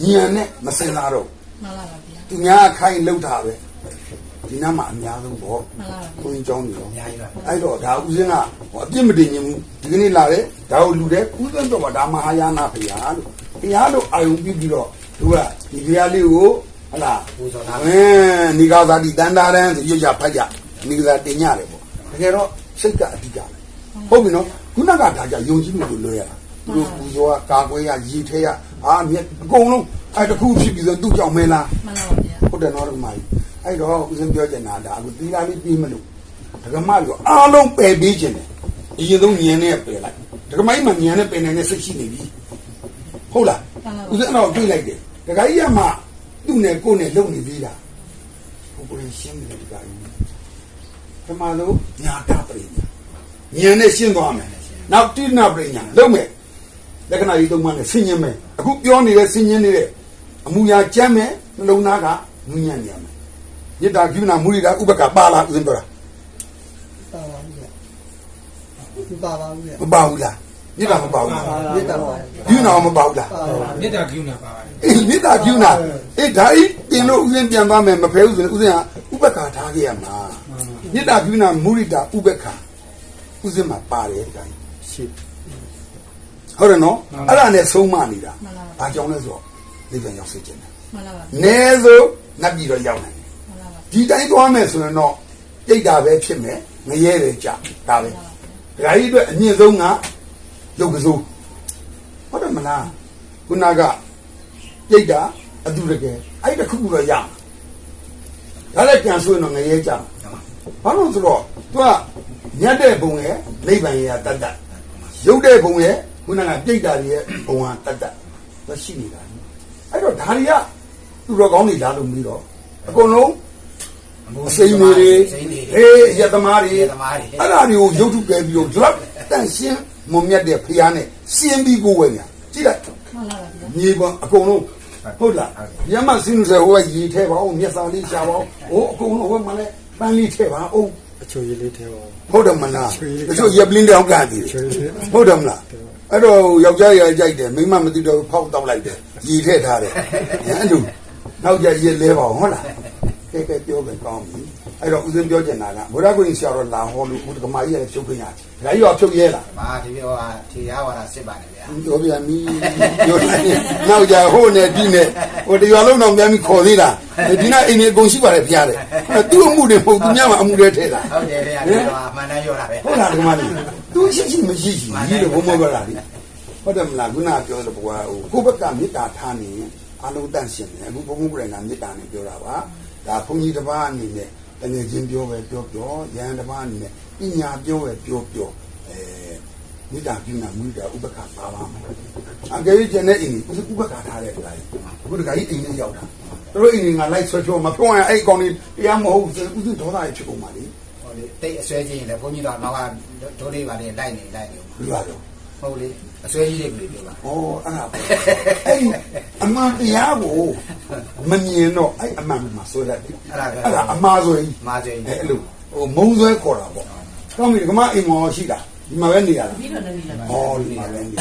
ညံနဲ့မစင်စားတော့မှန်လားပါဗျာသူများခိုင်းလှုပ်တာပဲဒီနားမှာအများဆုံးပေါ့မှန်လားပါကိုင်းကြောင်းနေတော့အများကြီးပါအဲ့တော့ဒါဦးစင်းကဟောအပြစ်မတင်ရင်ဘူးဒီကနေ့လာတယ်ဒါကိုလူတယ်ဦးစင်းတော့ဒါမဟာယာနာဖရာလို့ဖရာလို့အာယုံပြုပြီးတော့သူကဒီဖရာလေးကိုဟလာပူဇော်ထားအင်းနိဂါဇာတိတန်တာရန်ဆိုရွတ်ကြဖတ်ကြနိဂါဇာတင်ရတယ်ပေါ့တကယ်တော့စိတ်ကအဓိကပဲဟုတ်ပြီနော်ခုနကဒါကြယုံကြည်မှုကိုလွှဲရတာသူတို့ပူဇော်ကကာကွယ်ရရည်ထဲရ အာမြက်အကုန်လုံးအဲ့တခုဖြစ်ပြီးဆိုသူ့ကြောင့်မဲလားမှန်လားပါဗျာဟုတ်တယ်နော်ဓမ္မကြီးအဲ့တော့ဦးစင်းပြောချင်တာဒါအခုတီလာလေးပြီးမလို့ဓမ္မကြီးအားလုံးပယ်ပေးခြင်းတယ်အရင်ဆုံးဉာဏ်နဲ့ပယ်လိုက်ဓမ္မကြီးမှဉာဏ်နဲ့ပယ်နိုင်တဲ့စိတ်ရှိနေပြီဟုတ်လားဦးစင်းတော့တွေးလိုက်တယ်ဒကာကြီးကမှသူ့နဲ့ကိုယ်နဲ့လုံနေသေးတာဘုရားရှင်းတယ်ဒကာကြီးဓမ္မလို့ညာတာပရိညာဉာဏ်နဲ့ရှင်းသွားမယ်နောက်တိဏပရိညာလုံမယ် လက္ခဏာကြီးသုံးပါးနဲ့ဆင်ញင်မယ်အခုပြောနေတဲ့ဆင်ញင်နေတဲ့အမူအရာကြမ်းမယ်နှလုံးသားကငြင်းညံ့နေရမယ်မေတ္တာကရုဏာမုဒိတာဥပက္ခပါလားဦးဇင်းပြောတာပါပါဘူးဗျမပါပါဘူးဗျမပါဘူးလားမေတ္တာမပါဘူးလားမေတ္တာပါကရုဏာမပါဘူးလားပါပါမေတ္တာကရုဏာပါပါတယ်အေးမေတ္တာကရုဏာအေးဒါဤတင်လို့ဦးဇင်းပြန်သွားမယ်မဖဲဘူးဆိုရင်ဦးဇင်းကဥပက္ခထားခဲ့ရမှာမေတ္တာကရုဏာမုဒိတာဥပက္ခဦးဇင်းမှာပါတယ်ဒီတိုင်းရှိ ဟုတ်တယ်နော်အဲ့ဒါနဲ့ဆုံးမနေတာဘာကြောင့်လဲဆိုတော့ဒီပြန်ရောက်စေချင်တယ်မှန်လားပါနဲဆိုနတ်ပြည်တော့ရောက်နိုင်တယ်မှန်လားပါဒီတိုင်းသွားမယ်ဆိုရင်တော့တိတ်တာပဲဖြစ်မယ်ငရဲပဲကြာဒါပဲဒါကြီးအတွက်အမြင့်ဆုံးကရုပ်ကစိုးဟုတ်တယ်မလားခုနကတိတ်တာအတူတကယ်အဲ့တစ်ခုခုတော့ရမှာဒါလည်းပြန်ဆိုရင်တော့ငရဲကြာဘာလို့ဆိုတော့သူကညက်တဲ့ဘုံရဲ့နိဗ္ဗာန်ရဲ့တတ်တတ်ရုပ်တဲ့ဘုံရဲ့ ခုနကတိတ်တာတွေရဲ့ဘုံဟာတတ်တတ်သူရှိနေတာအဲ့တော့ဒါတွေကသူတော်ကောင်းတွေလာလို့ပြီးတော့အကုန်လုံးအစိမ်းတွေစိမ်းတွေအေးရသမားတွေရသမားတွေအဲ့ဒါတွေကိုရုပ်ထုကဲပြီးတော့ဒလောက်တန့်ရှင်းမွန်မြတ်တဲ့ဖျားနဲ့ရှင်းပြီးကိုယ်ဝယ်ညာကြည့်လိုက်မှန်လားပါဗျာမြေပေါ်အကုန်လုံးဟုတ်လားရမစင်းလို့ဆိုဟိုကရေထဲပါအောင်မျက်စာလေးရှာပါအောင်ဟိုအကုန်လုံးဟိုမှလည်းပန်းလေးထဲပါအောင်အချိုရည်လေးထဲပါဟုတ်တယ်မလားတချို့ရပလင်းတောင်ကတည်တယ်ဟုတ်တယ်မလား အဲ့တော့ယောက်ျားရကြိုက်တယ်မိန်းမမသိတော့ဖောက်တောက်လိုက်တယ်ရေထဲထားတယ်အဲ့လိုနောက်ကြရေလဲပါအောင်ဟုတ်လားကဲကဲပြောပဲကောင်းပြီအဲ့တော့ဦးစင်းပြောချင်တာကဘုရားကိုရင်ဆရာတော်လာဟောလို့ဘုဒ္ဓကမာကြီးလည်းဖြုတ်ခွင့်ရတယ်ဒါကြီးရောဖြုတ်ရဲလားမာဒီပြောဟာထေရဝါဒစစ်ပါတယ်ဗျာပြောပြမီးပြောတယ်နောက်ကြဟိုနဲ့ဒီနဲ့ဟိုတရွာလုံးတော့ပြန်ပြီးခေါ်သေးတာဒီနေ့အိမ်နေအကုန်ရှိပါတယ်ဖျားတယ်သူ့အမှုတွေမဟုတ်သူများမှအမှုတွေထဲတာဟုတ်တယ်ဗျာဒီတော့မှန်တယ်ပြောတာပဲဟုတ်လားဒီမှာလေ သူရှိရှိမရှိရှိကြီးလို့ဘုံမပြောတာလေဟုတ်တယ်မလားခုနကပြောတဲ့ဘုရားဟိုကိုယ့်ဘက်ကမေတ္တာထားနေရင်အလုံးတန့်ရှင်တယ်အခုဘုံဘုံကလည်းမေတ္တာနဲ့ပြောတာပါဒါဘုန်းကြီးတစ်ပါးအနေနဲ့တကယ်ချင်းပြောပဲပြောပြောရဟန်းတစ်ပါးအနေနဲ့ပညာပြောပဲပြောပြောအဲမေတ္တာပြုနာမူတာဥပက္ခပါပါမယ်အကယ်၍ကျန်တဲ့အိမ်ကိုဥပက္ခထားတဲ့တရားဘုရားကြီးအိမ်နဲ့ရောက်တာတို့အိမ်ကလိုက်ဆွဲချိုးမပြောရင်အဲ့ကောင်လေးတရားမဟုတ်ဘူးဥဒ္ဒေါသရဖြစ်ကုန်ပါလေဟို လေတိတ်အစွဲကြီးရင်လည်းဘုန်းကြီးတော်နောက်ကဒိုးလေးပါလေလိုက်နေလိုက်နေဘယ်လိုလဲဟုတ်လေအစွဲကြီးလေးပြပြောပါ။ဩအဲ့ဒါပေါ့။အဲ့ဒီအမှန်တရားကိုမမြင်တော့အဲ့အမှန်မှာဆွဲတတ်တယ်အဲ့ဒါပဲ။အဲ့ဒါအမှားဆိုရင်မာကျင်းအဲ့လိုဟိုမုံဆွဲခေါ်တာပေါ့။ကောင်းပြီဒီကမအိမ်မော်ရှိတာဒီမှာပဲနေရတာပြီးတော့လည်းပြီးတော့။ဩဒီမှာပဲနေ။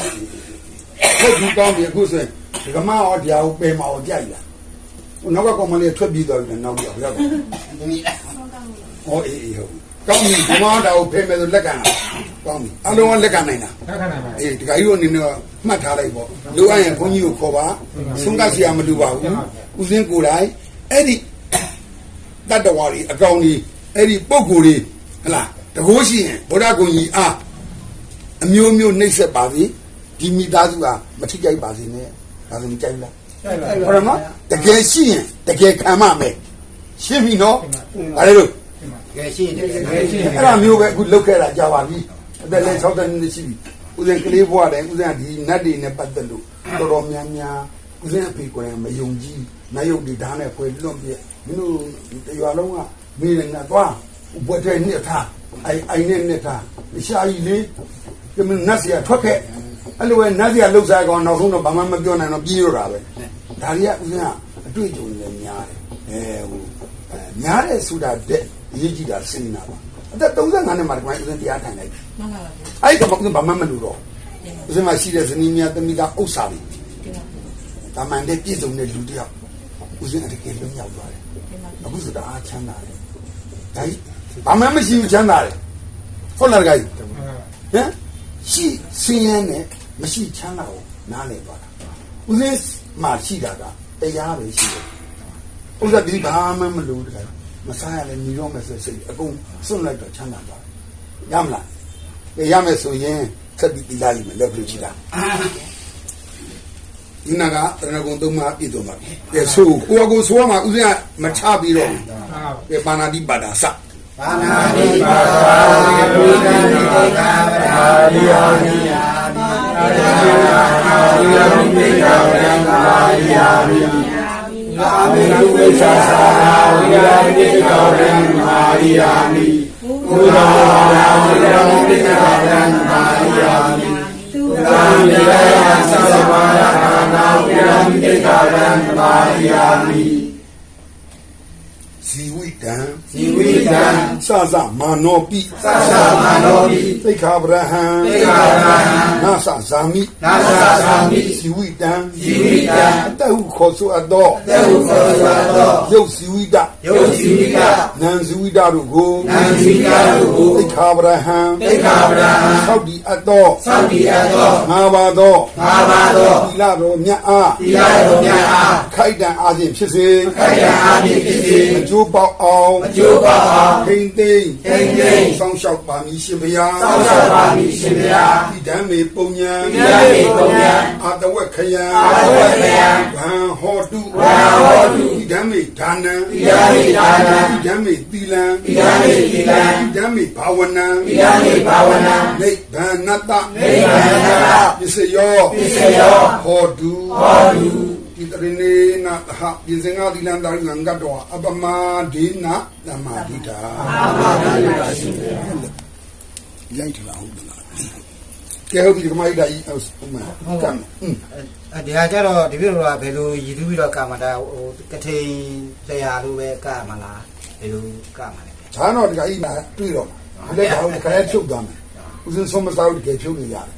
ဟုတ်ဒီကောင်းပြီအခုဆိုရင်ဒီကမရောတရားကိုပယ်မအောင်ကြိုက်လာ။ဟိုနောက်ကကောင်မလေးထွက်ပြေးသွားပြီနောက်ပြီးတော့ရောက်တော့ဒီနေ့။ ဩအေးအေးဟုတ်။ကောင်းပြီဒီမှာတော့ဖယ်မယ်ဆိုလက်ခံတာ။ကောင်းပြီအလုံးကလက်ခံနိုင်တာ။ခဏခဏပါအေးဒီကကြီးတို့အနေနဲ့မှတ်ထားလိုက်ပေါ့လိုအပ်ရင်ဘုန်းကြီးကိုခေါ်ပါဆုံးကစီရမလိုပါဘူးဦးစင်းကိုယ်တိုင်အဲ့ဒီတတ္တဝါတွေအကောင်ကြီးအဲ့ဒီပုံကိုယ်တွေဟလားတကိုးရှိရင်ဗုဒ္ဓဂုံကြီးအားအမျိုးမျိုးနှိမ့်ဆက်ပါစေဒီမိသားစုဟာမထိကြိုက်ပါစေနဲ့ဒါဆိုမကြိုက်ဘူးလားဟုတ်တယ်နော်တကယ်ရှိရင်တကယ်ခံမမယ်ရှင်းပြီနော်ဒါလေလို့ ကဲရှိတယ်ကဲရှိတယ်အဲ့ဒါမျိုးပဲအခုလုတ်ခဲ့တာကြာပါပြီအသက်လည်း60နှစ်ရှိပြီဦးဇင်းကလေးဘွားတယ်ဦးဇင်းကဒီနတ်တွေနဲ့ပတ်သက်လို့တော်တော်များများဦးဇင်းအဖေကိုယ်တိုင်မယုံကြည်နတ်ယုတ်ဒီဓာတ်နဲ့ဖွေလွတ်ပြမင်းတို့တရွာလုံးကမိရနဲ့သွားဘွက်တဲ့နှစ်ထားအိုင်အိုင်နဲ့နှစ်ထားရှာကြီးလေးဒီမနတ်စီကထွက်ခဲ့အဲ့လိုပဲနတ်စီကလှုပ်ရှားကောင်နောက်ဆုံးတော့ဘာမှမပြောနိုင်တော့ပြေးရတာပဲဒါတွေကဦးဇင်းကအတွေ့အကြုံတွေလည်းများတယ်အဲဟိုအဲများတယ်ဆိုတာတဲ့ အရေးကြီးတာစဉ်းစားပါအသက်35နှစ်မှာဒီမှာဦးဇင်းတရားထိုင်လိုက်မှန်လားပါဗျာအဲ့ဒီကမှဦးဇင်းဘာမှမလုပ်တော့ဦးဇင်းမှာရှိတဲ့ဇနီးများသမီးသားဥစ္စာတွေဒီမှာတာမန်တဲ့ပြည့်စုံတဲ့လူတစ်ယောက်ဦးစင်းအတကယ်လုံးရောက်သွားတယ်တင်ပါအခုဆိုတအားချမ်းသာတယ်ဒါကြီးဘာမှမရှိဘူးချမ်းသာတယ်ဟုတ်လားတခါကြီးဟမ်ရှိစင်းရဲနဲ့မရှိချမ်းသာကိုနားလည်သွားတာဦးစင်းမှာရှိတာကတရားပဲရှိတယ်ဥစ္စာဒီဘာမှမလို့တခါ မစားရလဲညီတော့မယ်ဆိုစိတ်အကုန်စွန့်လိုက်တော့ချမ်းသာသွားတယ်ရမလားလေရမယ်ဆိုရင်ဆက်ပြီးပြီးလာလိမ့်မယ်လက်ပြချီတာဒီနာကတရဏဂုံသုံးပါးပြည့်စုံပါပြီကဲဆိုကိုယ့်အကိုဆိုရမှာဦးစင်းကမချပြီးတော့ဘူးကဲပါဏာတိပါဒာစဘာနာတိပါသာဝိဒံတိတေကာပရာရိယာနိယာတိအာရဏာဝိဒံတိတေကာပရံကာရိယာနိ အာမေတုဝိသသာဝိဒံတိတေကာပရံကာရိယာနိဘုရားရာဝိဒံတိတေကာပရံကာရိယာနိသုတံမေယသစ္စာမာရခာနာဝိဒံတိတေကာပရံကာရိယာနိ ဇီဝိတံဇီဝိတံစစမာနောပိသစ္စာမာနောပိသိက္ခာပရဟံသေကာရဟံနာသဇာမိနာသသာမိဇီဝိတံဇီဝိတံအတဟုခေါ်ဆိုအပ်သောတေဟုခောသောသောရုပ်ဇီဝိတယုတ်ဇီဝိတနံဇီဝိတတို့ကိုနံဇီဝိတတို့ကိုသိက္ခာပရဟံသေကာရဟံသောက်တည်အပ်သောသောတိအပ်သောငါပါသောငါပါသောသီလတော်မြတ်အားတိရတော်မြတ်အားခိုက်တံအားဖြင့်ဖြစ်စေခိုင်ရန်အားဖြင့်ဖြစ်စေအကျိုးပေါက်အောင်အကျိုးပါအောင်ခိမ့်သိမ့်ခိမ့်သိမ့်ဆောင်းလျှောက်ပါမည်ရှင်ဘုရားသောက်တော်ပါမည်ရှင်ဗျာဣဒံမေပုံညာဣဒံမေပုံညာအာတဝက်ခယံအာတဝက်ခယံဗံဟောတုဗံဟောတုဣဒံမေဒါနံဣဒံမေဒါနံဣဒံမေသီလံဣဒံမေသီလံဣဒံမေဘာဝနံဣဒံမေဘာဝနာနိဗ္ဗာနတ္တနိဗ္ဗာန်တပစ္စယောပစ္စယောဟောတုဟောတုဣတရနေနသဟပိစင်္ဂသီလံတာရိင္ကတောအပမဒေနသမာဓိတာအာမဂန္ဓာရှိဗျာရိုက်ထလာဟုတ်လားကဲဟုတ်ပြီဒီကမိုက်တာကြီးဟုတ်မှာကမ်းอืมအဲဒီဟာကျတော့ဒီလိုကဘယ်လိုရည်သူပြီးတော့ကာမတာဟိုကထိန်တရားလိုပဲကာမလားဘယ်လိုကာမလဲဒါတော့ဒီကကြီးမှာတွေ့တော့မှာလက်တော့ခရဲဖြုတ်သွားမယ် ဦးစင်းဆုံးမစားဘူးတကယ်ဖြုတ်နေရတယ်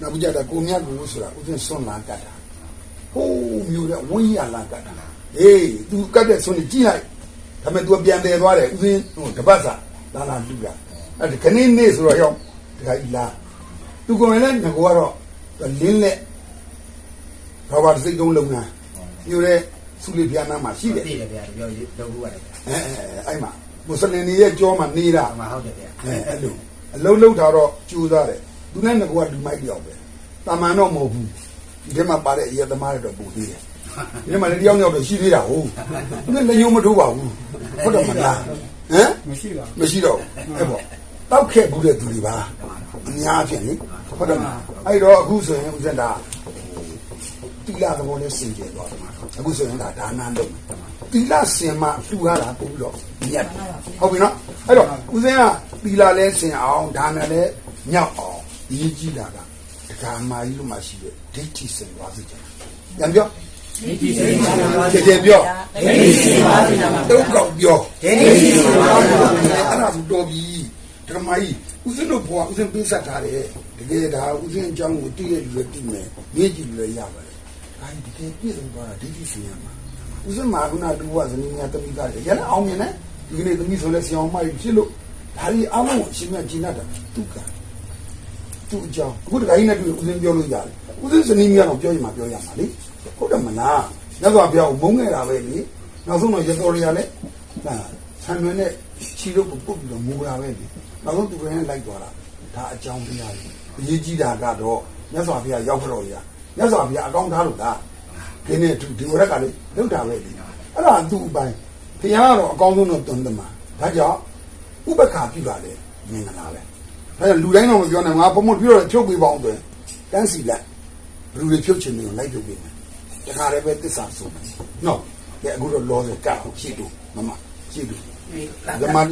နောက်ပြီးကြတာကိုမြတ်ကိုဆိုတာဦးစင်းစွန့်လာကတ်တာဟိုးမျိုးတဲ့ဝင်းရလာကတ်တာအေး तू ကတ်တဲ့ဆွန်းကြီးကြည့်လိုက်ဒါပေမဲ့ तू ပြန်တယ်သွားတယ်ဦးစင်းဟိုတပတ်စာလာလာလူတာအဲ့ဒီခဏနေဆိုတော့ရောက်ဒီကကြီးလာသူကိုယ်တိုင်လည်းငကောကတော့လင်းလက်ဘာဘာစိတ်တုံးလုံးနာပြိုတဲ့စုလေးပြားနာမှာရှိတယ်သိတယ်ဗျာပြောလုပ်ဘူးရတယ်ဗျာအဲအဲအဲ့မှာမွတ်စလင်တွေရဲ့ကြောမှာနေတာအမှဟုတ်တယ်ဗျာအဲအဲ့လို အလုံးလုံးထားတော့ကျူသားတယ်သူနဲ့ငကောကလူမိုက်တယောက်ပဲတာမန်တော့မဟုတ်ဘူးဒီထဲမှာပါတဲ့အရက်သမားတွေတော့ပူသေးတယ်ဒီထဲမှာလည်းတယောက်ယောက်တော့ရှိသေးတာဟုတ်သူနဲ့လည်းယုံမထိုးပါဘူးဟုတ်တယ်မလားဟမ်မရှိပါဘူးမရှိတော့ဘူးအဲ့ပေါ့တောက်ခဲ့ဘူးတဲ့သူတွေပါအများဖြင့်လေဟုတ်တယ်မလားအဲ့တော့အခုဆိုရင်ဦးဇင်းဒါတိလာသဘောနဲ့စင်ကြယ်သွားတယ်အခုဆိုရင်ဒါဒါနလုပ်တိလာစင်မှလှူရတာပို့ပြီးတော့ညက်တယ်ဟုတ်ပြီနော်အဲ့တော့ဦးဇင်းက တိလာလဲစင်အောင်ဒါနလဲညောက်အောင်ရည်ကြီးတာကဒကာမာကြီးလို့မှရှိတဲ့ဒိဋ္ဌိစင်သွားစေချင်တယ်ပြန်ပြောဒီစိတ်ပါပါကြည်ကြည်ပြောဒီစိတ်ပါပါတုတ်ကောက်ပြောဒီနေ့ရှိပါဘူးအဲ့ဒါဘူးတော်ပြီဒကမာကြီးဦးစင်းတို့ဘွားဦးစင်းပေးဆက်ထားတယ်တကယ်ဒါဦးစင်းအကြောင်းကိုတည့်ရလူလည်းတည်မယ်မြင့်ကြည့်လူလည်းရပါတယ်ဒါကြီးတကယ်ပြည့်စုံသွားတာဒိဋ္ဌိစင်ရမှာဦးစင်းမာကုနာတူဝဇနီးများတမိသားတယ်ရလည်းအောင်မြင်တယ်ဒီကနေ့သမီးဆိုလဲဆင်အောင်မကြီးဖြစ်လို့ ဒါကြီးအလုံးကိုအရှင်မြတ်ကျင့်တတ်တာသူကသူအကြောင်းအခုတခါကြီးနဲ့တွေ့ဦးစင်းပြောလို့ရတယ်ဦးစင်းဇနီးများတော့ပြောရင်မှပြောရမှာလေဟုတ်တယ်မလားမြတ်စွာဘုရားကိုမုန်းခဲ့တာပဲလေနောက်ဆုံးတော့ရတော်ရလည်းဟာဆံရွယ်နဲ့ခြီလို့ပုတ်ပြီးတော့မူတာပဲလေနောက်ဆုံးသူကလည်းလိုက်သွားတာဒါအကြောင်းတရားကြီးအရေးကြီးတာကတော့မြတ်စွာဘုရားရောက်ကြတော့ရမြတ်စွာဘုရားအကောင်းထားလို့လားခင်းနေသူဒီဝရက်ကလေလောက်တာပဲလေအဲ့ဒါသူ့အပိုင်းဘုရားကတော့အကောင်းဆုံးတော့တွန်းတယ်မှာဒါကြောင့် ဥပက္ခပြုပါလေမင်္ဂလာပဲဒါကြောင့်လူတိုင်းတော့မပြောနိုင်ငါဘုံမပြောတော့ဖြုတ်ပေးပါအောင်ဆိုရင်တန်းစီလိုက်ဘလူတွေဖြုတ်ချင်တယ်လိုက်ဖြုတ်ပေးမယ်တခါလည်းပဲတစ္ဆာဆိုမယ်နော်ကဲအခုတော့လောဆယ်ကောက်ရှိတူမမရှိတူဓမ္မ